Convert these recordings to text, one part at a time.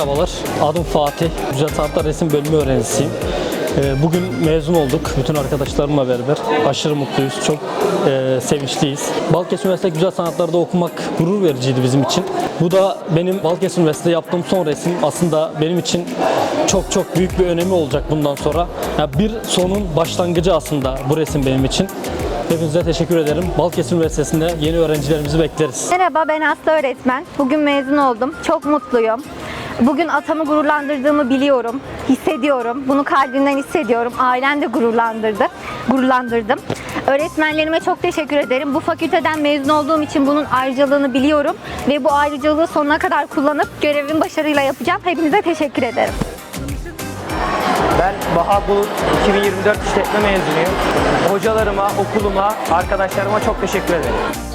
Merhabalar, adım Fatih. Güzel Sanatlar Resim Bölümü öğrencisiyim. Ee, Bugün mezun olduk bütün arkadaşlarımla beraber. Aşırı mutluyuz, çok e, sevinçliyiz. Balıkesir Üniversitesi Güzel Sanatlar'da okumak gurur vericiydi bizim için. Bu da benim Balıkesir Üniversitesi'nde yaptığım son resim aslında benim için çok çok büyük bir önemi olacak bundan sonra. Yani bir sonun başlangıcı aslında bu resim benim için. Hepinize teşekkür ederim. Balıkesir Üniversitesi'nde yeni öğrencilerimizi bekleriz. Merhaba ben Aslı öğretmen. Bugün mezun oldum. Çok mutluyum. Bugün atamı gururlandırdığımı biliyorum, hissediyorum. Bunu kalbimden hissediyorum. Ailem de gururlandırdı, gururlandırdım. Öğretmenlerime çok teşekkür ederim. Bu fakülteden mezun olduğum için bunun ayrıcalığını biliyorum ve bu ayrıcalığı sonuna kadar kullanıp görevimi başarıyla yapacağım. Hepinize teşekkür ederim. Ben Baha Bulut, 2024 işletme mezunuyum. Hocalarıma, okuluma, arkadaşlarıma çok teşekkür ederim.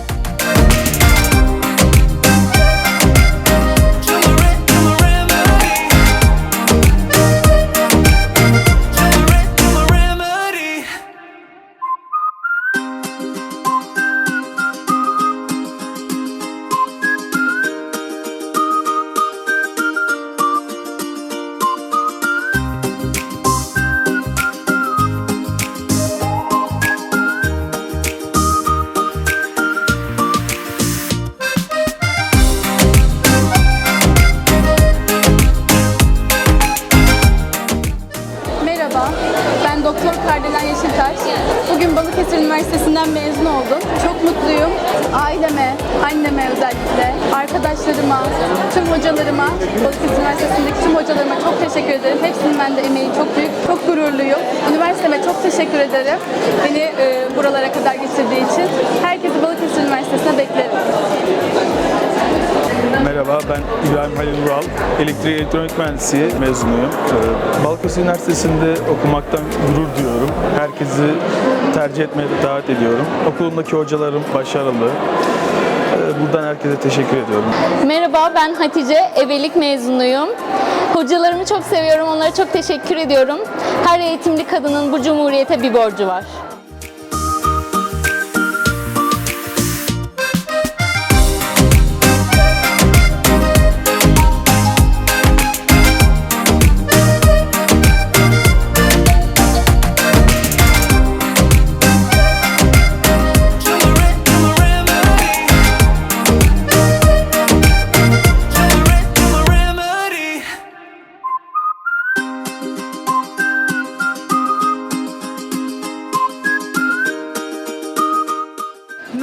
Kardelen Yeşiltaş. Bugün Balıkesir Üniversitesi'nden mezun oldum. Çok mutluyum. Aileme, anneme özellikle, arkadaşlarıma, tüm hocalarıma, Balıkesir Üniversitesi'ndeki tüm hocalarıma çok teşekkür ederim. Hepsinin bende emeği çok büyük, çok gururluyum. Üniversiteme çok teşekkür ederim. Beni e, buralara kadar getirdiği için. Herkesi Ben İbrahim Halil Vural. Elektrik elektronik mühendisliği mezunuyum. Ee, Balıkesir Üniversitesi'nde okumaktan gurur duyuyorum. Herkesi tercih etmeye davet ediyorum. Okulumdaki hocalarım başarılı. Ee, Buradan herkese teşekkür ediyorum. Merhaba ben Hatice, ebelik mezunuyum. Hocalarımı çok seviyorum, onlara çok teşekkür ediyorum. Her eğitimli kadının bu cumhuriyete bir borcu var.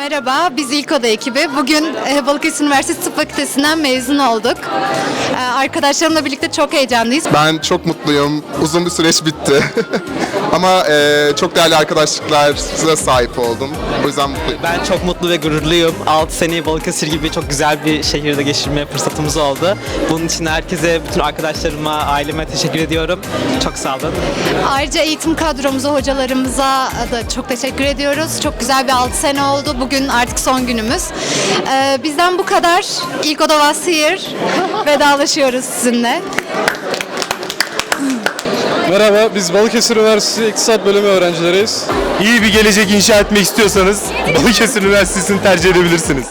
Merhaba, biz İlk Oda ekibi. Bugün e, Balıkesir Üniversitesi Tıp Fakültesinden mezun olduk. E, Arkadaşlarımla birlikte çok heyecanlıyız. Ben çok mutluyum. Uzun bir süreç bitti. Ama e, çok değerli arkadaşlıklara sahip oldum. O yüzden mutluyum. Ben çok mutlu ve gururluyum. 6 seneyi Balıkesir gibi çok güzel bir şehirde geçirme fırsatımız oldu. Bunun için herkese, bütün arkadaşlarıma, aileme teşekkür ediyorum. Çok sağ olun. Ayrıca eğitim kadromuza, hocalarımıza da çok teşekkür ediyoruz. Çok güzel bir 6 sene oldu. Bugün artık son günümüz. E, Bizden bu kadar. İlk Oda here. Vedalaşıyoruz sizinle. Merhaba, biz Balıkesir Üniversitesi İktisat Bölümü öğrencileriyiz. İyi bir gelecek inşa etmek istiyorsanız Balıkesir Üniversitesi'ni tercih edebilirsiniz.